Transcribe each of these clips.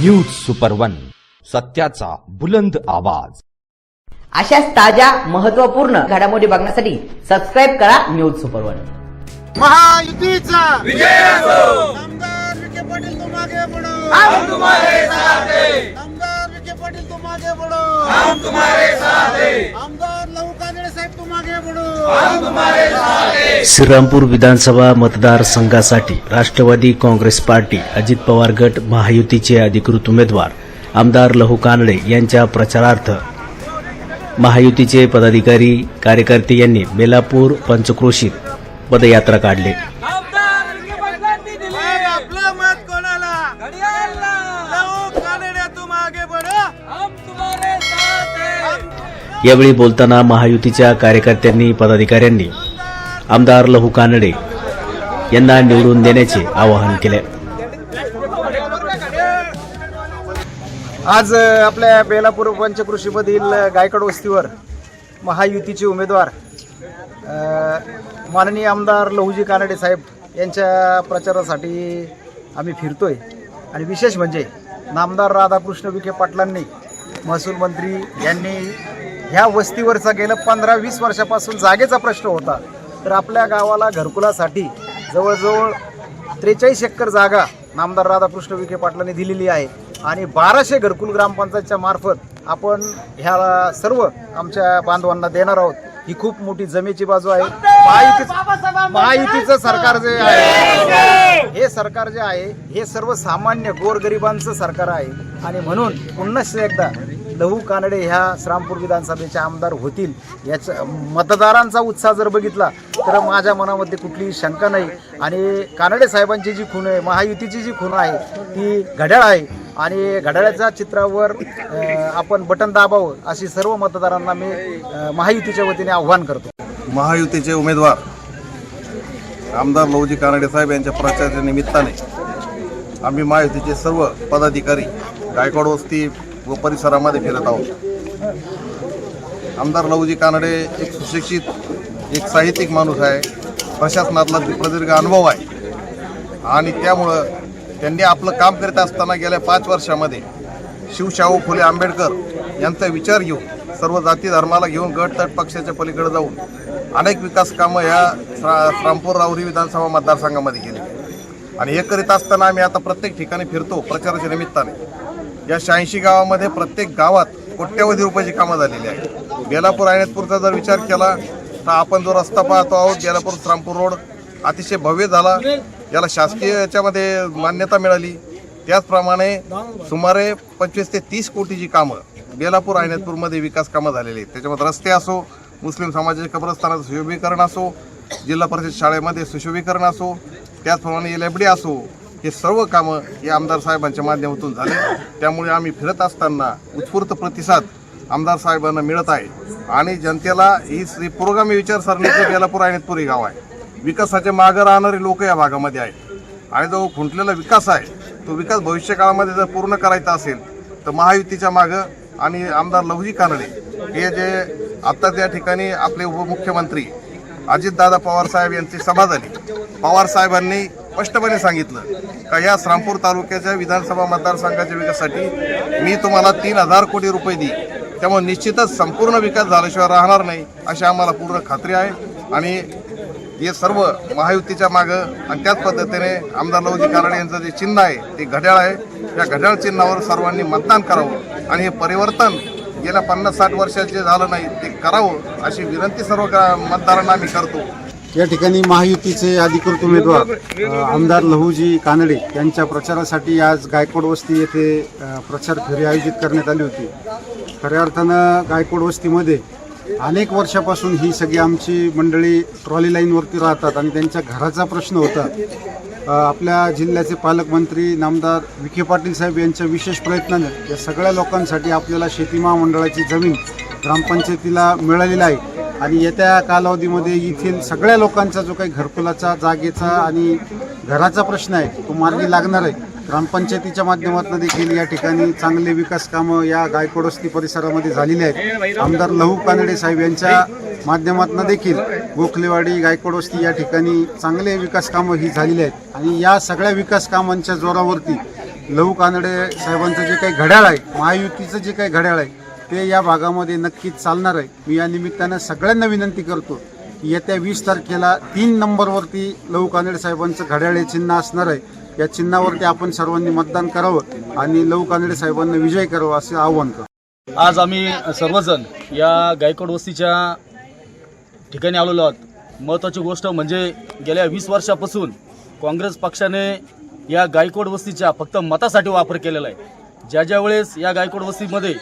News super one सत्याचा बुलंद आवाज. अशाच ताज्या महत्त्वपूर्ण घडामोडी बघण्यासाठी सबस्क्राईब करा न्यूज सुपर वन महायुतीचा! आमदार विखे पाटील हम तुम्हारे साथ! हैं आमदार विखे पाटील हम तुम्हारे साथ! हैं आमदार श्रीरामपूर विधानसभा मतदारसंघासाठी राष्ट्रवादी काँग्रेस पार्टी अजित पवार गट महायुतीचे अधिकृत उमेदवार आमदार लहू कानडे यांच्या प्रचारार्थ. महायुतीचे पदाधिकारी कार्यकर्ते यांनी बेलापूर पंचक्रोशीत पदयात्रा काढली. यावेळी बोलताना महायुतीच्या कार्यकर्त्यांनी पदाधिकाऱ्यांनी आमदार लहू कानडे यांना निवडून देण्याचे आवाहन केले. आज आपल्या बेलापूर पंचकृषीमधील गायकड वस्तीवर महायुतीचे उमेदवार माननीय आमदार लहूजी कानडे साहेब यांच्या प्रचारासाठी आम्ही फिरतोय. आणि विशेष म्हणजे नामदार राधाकृष्ण विखे पाटलांनी महसूल मंत्री यांनी ह्या वस्तीवरचा गेलं पंधरा वीस वर्षापासून जागेचा प्रश्न होता. तर आपल्या गावाला घरकुलासाठी जवळजवळ त्रेचाळीस एकर जागा नामदार राधाकृष्ण विखे पाटलांनी दिलेली आहे. आणि बाराशे घरकुल ग्रामपंचायतच्या मार्फत आपण ह्या सर्व आमच्या बांधवांना देणार आहोत. ही खूप मोठी जमेची बाजू आहे. महायुती महायुतीचं सरकार जे आहे हे सरकार जे आहे हे सर्वसामान्य गोरगरिबांचं सरकार आहे. आणि म्हणून पुन्हा एकदा लहू कानडे ह्या श्रामपूर विधानसभेचे आमदार होतील याचं मतदारांचा उत्साह जर बघितला तर माझ्या मनामध्ये कुठलीही शंका नाही. आणि कानडे साहेबांची जी खूण आहे महायुतीची जी खूण आहे ती घड्याळ आहे. आणि घड्याळाच्या चित्रावर आपण बटन दाबावं अशी सर्व मतदारांना मी महायुतीच्या वतीने आव्हान करतो. महायुतीचे उमेदवार आमदार लवजी कानडे साहेब यांच्या प्रचाराच्या निमित्ताने आम्ही महायुतीचे सर्व पदाधिकारी गायकवाड वस्ती व परिसरामध्ये फिरत आहोत. आमदार लवजी कानडे एक सुशिक्षित एक साहित्यिक माणूस आहे. प्रशासनातला प्रदीर्घ अनुभव आहे. आणि त्यामुळं त्यांनी आपलं काम करीत असताना गेल्या पाच वर्षामध्ये शिवशाहू फुले आंबेडकर यांचा विचार घेऊन सर्व जाती धर्माला घेऊन गट तट पक्षाच्या पलीकडे जाऊन अनेक विकास कामं ह्या श्रा श्रामपूर रावरी विधानसभा मतदारसंघामध्ये केली. आणि हे करीत असताना आम्ही आता प्रत्येक ठिकाणी फिरतो प्रचाराच्या निमित्ताने. या शहाऐंशी गावामध्ये प्रत्येक गावात कोट्यवधी रुपयाची कामं झालेली आहेत. बेलापूर आयनतपूरचा जर विचार केला तर आपण जो रस्ता पाहतो आहोत बेलापूर श्रामपूर रोड अतिशय भव्य झाला. याला शासकीय याच्यामध्ये मान्यता मिळाली. त्याचप्रमाणे सुमारे पंचवीस ते तीस कोटीची कामं बेलापूर आयनतपूरमध्ये विकास कामं झालेली आहेत. त्याच्यामध्ये रस्ते असो मुस्लिम समाजाच्या कब्रस्थानाचं सुशोभीकरण असो जिल्हा परिषद शाळेमध्ये सुशोभीकरण असो त्याचप्रमाणे एल एफ डी असो हे सर्व कामं हे आमदार साहेबांच्या माध्यमातून झाले. त्यामुळे आम्ही फिरत असताना उत्स्फूर्त प्रतिसाद आमदार साहेबांना मिळत आहे. आणि जनतेला ही श्री पुरोगामी विचारसरणीचं बेलापूर आणि गाव आहे विकासाच्या मागं राहणारे लोक या भागामध्ये आहेत. आणि जो खुंटलेला विकास आहे तो विकास भविष्य काळामध्ये जर पूर्ण करायचा असेल तर महायुतीच्या मागं आणि आमदार लवजी कानडे हे जे आत्ता त्या ठिकाणी आपले उपमुख्यमंत्री अजितदादा पवार साहेब यांची सभा झाली. पवार साहेबांनी स्पष्टपणे सांगितलं का या श्रामपूर तालुक्याच्या विधानसभा मतदारसंघाच्या विकासासाठी मी तुम्हाला तीन हजार कोटी रुपये देईन. त्यामुळे निश्चितच संपूर्ण विकास झाल्याशिवाय राहणार नाही अशी आम्हाला पूर्ण खात्री आहे. आणि हे सर्व महायुतीच्या मागं आणि त्याच पद्धतीने आमदार लवजी काराडे यांचं जे चिन्ह आहे ते घड्याळ आहे. या घड्याळ चिन्हावर सर्वांनी मतदान करावं आणि हे परिवर्तन गेल्या पन्नास साठ वर्षात जे झालं नाही ते करावं अशी विनंती सर्व का- मतदारांना आम्ही करतो. या ठिकाणी महायुतीचे अधिकृत उमेदवार आमदार लहूजी कानडे यांच्या प्रचारासाठी आज गायकवाड वस्ती येथे प्रचार फेरी आयोजित करण्यात आली होती. खऱ्या अर्थानं गायकवाड वस्तीमध्ये अनेक वर्षापासून ही सगळी आमची मंडळी ट्रॉली लाईनवरती राहतात आणि त्यांच्या घराचा प्रश्न होता. आपल्या जिल्ह्याचे पालकमंत्री नामदार विखे पाटील साहेब यांच्या विशेष प्रयत्नाने या सगळ्या लोकांसाठी आपल्याला शेती महामंडळाची जमीन ग्रामपंचायतीला मिळालेली आहे. आणि येत्या कालावधीमध्ये येथील सगळ्या लोकांचा जो काही घरकुलाचा जागेचा आणि घराचा प्रश्न आहे तो मार्गी लागणार आहे. ग्रामपंचायतीच्या माध्यमातून देखील या ठिकाणी चांगले विकास कामं या गायकोडोस्ती परिसरामध्ये झालेली आहेत. आमदार लहू कानडे साहेब यांच्या माध्यमातून देखील गोखलेवाडी गायकोडोस्ती या ठिकाणी चांगले विकास कामं ही झालेली आहेत. आणि या सगळ्या विकास कामांच्या जोरावरती लहू कानडे साहेबांचं जे काही घड्याळ आहे महायुतीचं जे काही घड्याळ आहे ते या भागामध्ये नक्कीच चालणार आहे. मी या निमित्तानं सगळ्यांना विनंती करतो की येत्या वीस तारखेला तीन नंबरवरती लहू कानडे साहेबांचं घड्याळ हे चिन्ह असणार आहे. या चिन्हावरती आपण सर्वांनी मतदान करावं आणि लव कानडे साहेबांना विजय करावं असे आव्हान करतो. आज आम्ही सर्वजण या गायकवाड वस्तीच्या ठिकाणी आलेलो आहोत. महत्त्वाची गोष्ट म्हणजे गेल्या वीस वर्षापासून काँग्रेस पक्षाने या गायकवाड वस्तीच्या फक्त मतासाठी वापर केलेला आहे. ज्या ज्या वेळेस या गायकवाड वस्तीमध्ये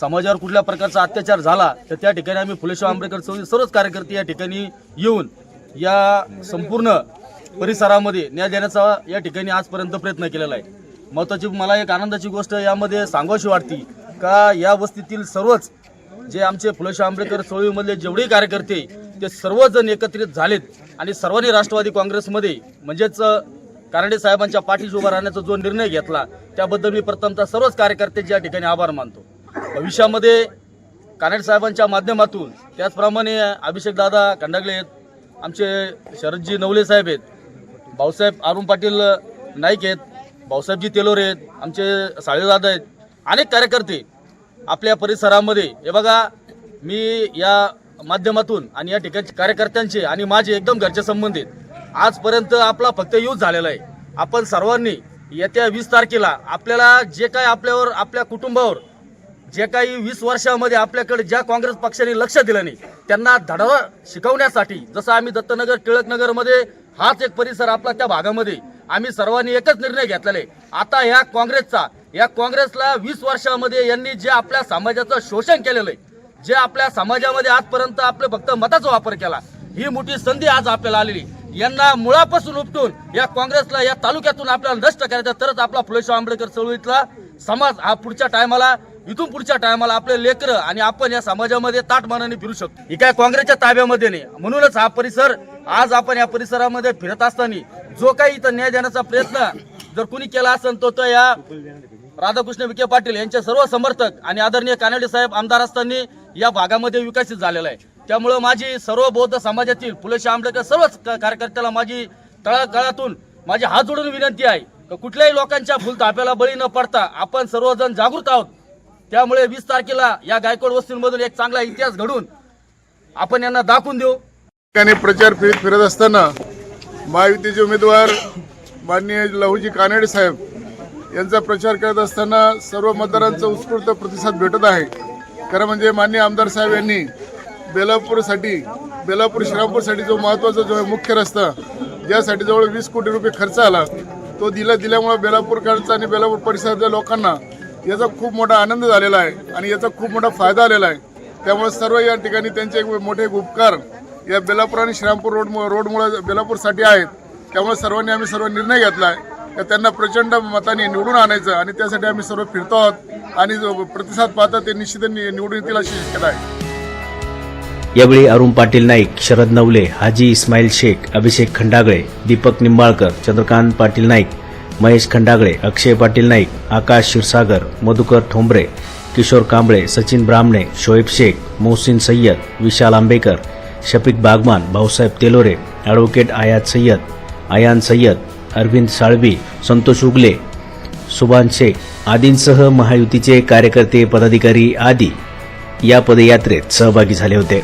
समाजावर कुठल्या प्रकारचा अत्याचार झाला तर त्या ठिकाणी आम्ही फुलेश्वर आंबेडकर चौधरी सर्वच कार्यकर्ते या ठिकाणी येऊन या संपूर्ण परिसरामध्ये न्याय देण्याचा या ठिकाणी आजपर्यंत प्रयत्न केलेला आहे. महत्त्वाची मला एक आनंदाची गोष्ट यामध्ये सांगावीशी वाटते का या वस्तीतील सर्वच जे आमचे फुलेशाह आंबेडकर चळवळीमधले जेवढे कार्यकर्ते ते सर्वजण एकत्रित झालेत आणि सर्वांनी राष्ट्रवादी काँग्रेसमध्ये म्हणजेच कारंडे साहेबांच्या पाठीशी उभा राहण्याचा जो निर्णय घेतला त्याबद्दल मी प्रथमतः सर्वच कार्यकर्त्यांचे या ठिकाणी आभार मानतो. भविष्यामध्ये कानडे साहेबांच्या माध्यमातून त्याचप्रमाणे अभिषेक दादा खंडागळे आहेत आमचे शरदजी नवले साहेब आहेत भाऊसाहेब अरुण पाटील नाईक आहेत भाऊसाहेबजी तेलोरे आहेत आमचे साळेदादा आहेत अनेक कार्यकर्ते आपल्या परिसरामध्ये. हे बघा मी या माध्यमातून आणि या ठिकाणचे कार्यकर्त्यांचे आणि माझे एकदम घरचे संबंधित आजपर्यंत आपला फक्त यूज झालेला आहे. आपण सर्वांनी येत्या वीस तारखेला आपल्याला जे काय आपल्यावर आपल्या कुटुंबावर जे काही वीस वर्षामध्ये आपल्याकडे ज्या काँग्रेस पक्षाने लक्ष दिलं नाही त्यांना धडा शिकवण्यासाठी जसं आम्ही दत्तनगर टिळकनगरमध्ये हाच एक परिसर आपला त्या भागामध्ये. आम्ही सर्वांनी एकच निर्णय घेतलेला आहे. आता ह्या काँग्रेसचा या काँग्रेसला वीस वर्षामध्ये यांनी जे आपल्या समाजाचं शोषण केलेलं आहे जे आपल्या समाजामध्ये आजपर्यंत आपले फक्त मताचा वापर केला ही मोठी संधी आज आपल्याला आलेली यांना मुळापासून उपटून या काँग्रेसला या तालुक्यातून आपल्याला नष्ट करायचं तरच आपला फुलेश्वर आंबेडकर चळवळीतला समाज हा पुढच्या टायमाला इथून पुढच्या टायमाला आपले लेकरं आणि आपण या समाजामध्ये ताटमानाने फिरू शकतो. ही काय काँग्रेसच्या ताब्यामध्ये नाही. म्हणूनच हा परिसर आज आपण या परिसरामध्ये फिरत असताना जो काही इथं न्याय देण्याचा प्रयत्न जर कुणी केला असेल तो तो या राधाकृष्ण विखे पाटील यांचे सर्व समर्थक आणि आदरणीय कानडे साहेब आमदार असताना या भागामध्ये विकसित झालेला आहे. त्यामुळं माझी सर्व बौद्ध समाजातील फुलेशाह आंबेडकर सर्वच कार्यकर्त्याला माझी तळागाळातून माझी हात जोडून विनंती आहे कुठल्याही लोकांच्या फुलताप्याला बळी न पडता आपण सर्वजण जागृत आहोत. त्यामुळे वीस तारखेला या गायकवाड वस्तींमधून एक चांगला इतिहास घडून आपण यांना दाखवून देऊ. ठिकाणी प्रचार फिरत फिरत असताना महायुतीचे उमेदवार माननीय लहूजी कानडे साहेब यांचा प्रचार करत असताना सर्व मतदारांचा उत्स्फूर्त प्रतिसाद भेटत आहे. खरं म्हणजे माननीय आमदार साहेब यांनी बेलापूरसाठी बेलापूर श्रीरामपूरसाठी जो महत्त्वाचा जो आहे मुख्य रस्ता ज्यासाठी जवळ वीस कोटी रुपये खर्च आला तो दिला दिल्यामुळे बेलापूरकडचा आणि बेलापूर परिसरातल्या लोकांना याचा खूप मोठा आनंद झालेला आहे आणि याचा खूप मोठा फायदा आलेला आहे. त्यामुळे सर्व या ठिकाणी त्यांचे एक मोठे उपकार या बेलापूर आणि श्रीरामपूर रोड रोडमुळे बेलापूरसाठी आहेत. त्यामुळे सर्वांनी आम्ही सर्व निर्णय घेतला आहे तर त्यांना प्रचंड मताने निवडून आणायचं आणि त्यासाठी आम्ही सर्व फिरतो आहोत आणि जो प्रतिसाद पाहतात ते निश्चित निवडून येतील अशी शक्यता आहे. यावेळी अरुण पाटील नाईक शरद नवले हाजी इस्माईल शेख अभिषेक खंडागळे दीपक निंबाळकर चंद्रकांत पाटील नाईक महेश खंडागळे अक्षय पाटील नाईक आकाश क्षीरसागर मधुकर ठोंबरे किशोर कांबळे सचिन ब्राह्मणे शोएब शेख मोहसिन सय्यद विशाल आंबेकर शफिक बागमान भाऊसाहेब तेलोरे ॲडव्होकेट आयात सय्यद आयान सय्यद अरविंद साळवी संतोष उगले सुभान शेख आदींसह महायुतीचे कार्यकर्ते पदाधिकारी आदी या पदयात्रेत सहभागी झाले होते.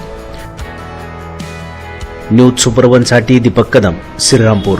न्यूज सुपरवनसाठी दीपक कदम श्रीरामपूर.